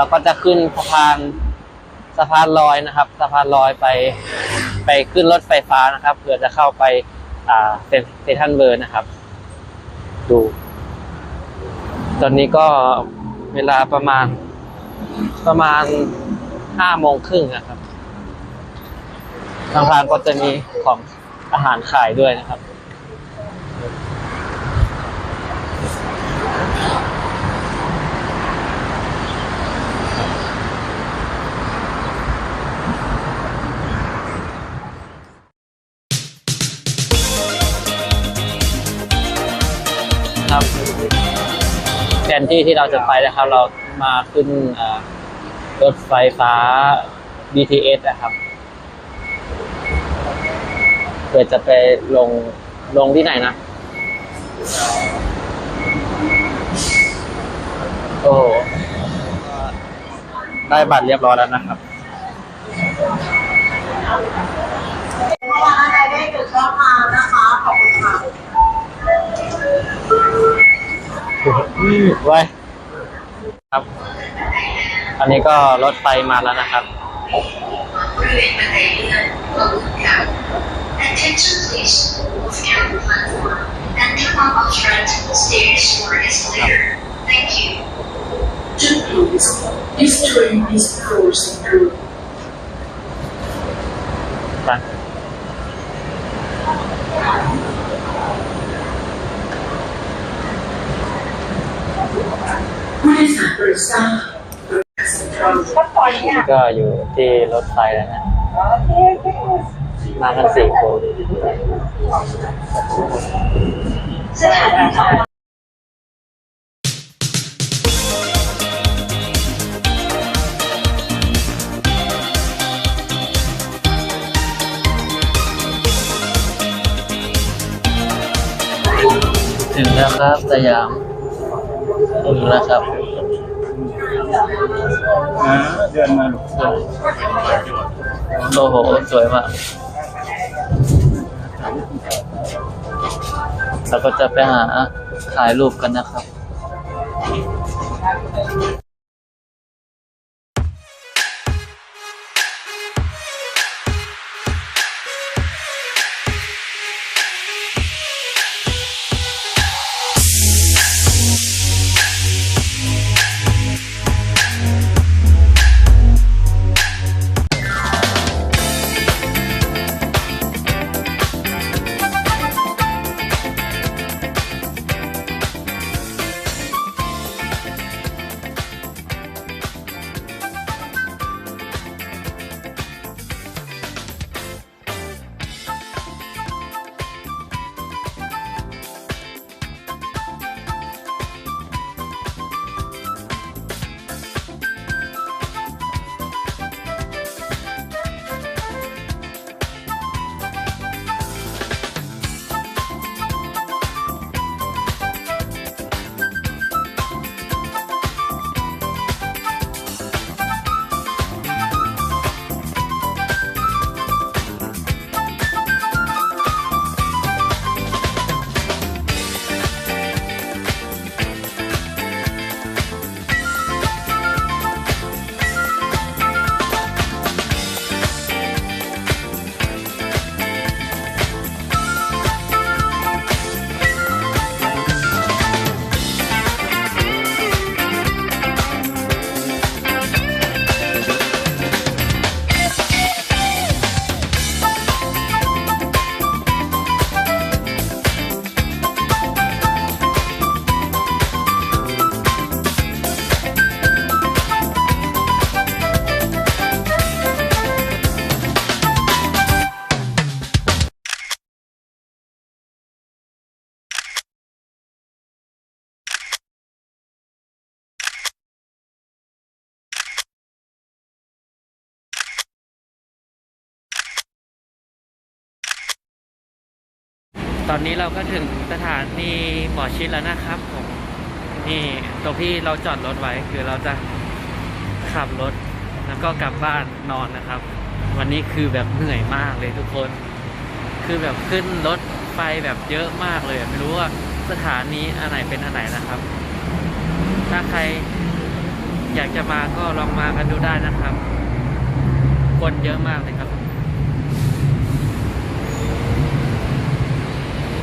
เราก็จะขึ้นสะพานสะพานลอยนะครับ สะพานลอยไปไปขึ้นรถไฟฟ้านะครับเพื่อจะเข้าไปอ่าเป็นเซทันเวิร์นะครับ ดู ตอนนี้ก็เวลาประมาณประมาณห้าโมงครึ่งนะครับทางทางก็จะมีของอาหารขายด้วยนะครับ ครับแผนที่ที่เราจะไปนะครับ เรามาขึ้นรถไฟฟ้า BTS นะครับเพื่อจะไปลงลงที่ไหนนะโอ้ได้บัตรเรียบร้อยแล้วนะครับว่าอะไรได้ถูกต้องมานะคะขอบคุณ ไว้ ครับ อันนี้ก็รถไฟมาแล้วนะครับ Attention please, move down the platform and come up on track to the stage for escalator. Thank you. Please, this train is closing through ไปผู้โดยสารโปรดทราบรถเซ็นทรัลนี่ก็อยู่ที่รถไฟแล้วนะมากันสี่คนสถานีต่อไปถึงแล้วครับสยามถึงแล้วครับ เดือนมาโอ้โห สวยมาก เราก็จะไปหาถ่ายรูปกันนะครับ ตอนนี้เราก็ถึงสถานีหมอชิดแล้วนะครับผมนี่ตรงที่เราจอดรถไว้คือเราจะขับรถแล้วก็กลับบ้านนอนนะครับ วันนี้คือแบบเหนื่อยมากเลยทุกคน คือแบบขึ้นรถไฟแบบเยอะมากเลย ไม่รู้ว่าสถานีอันไหนเป็นอันไหนนะครับ ถ้าใครอยากจะมาก็ลองมากันดูได้นะครับ คนเยอะมากเลยครับ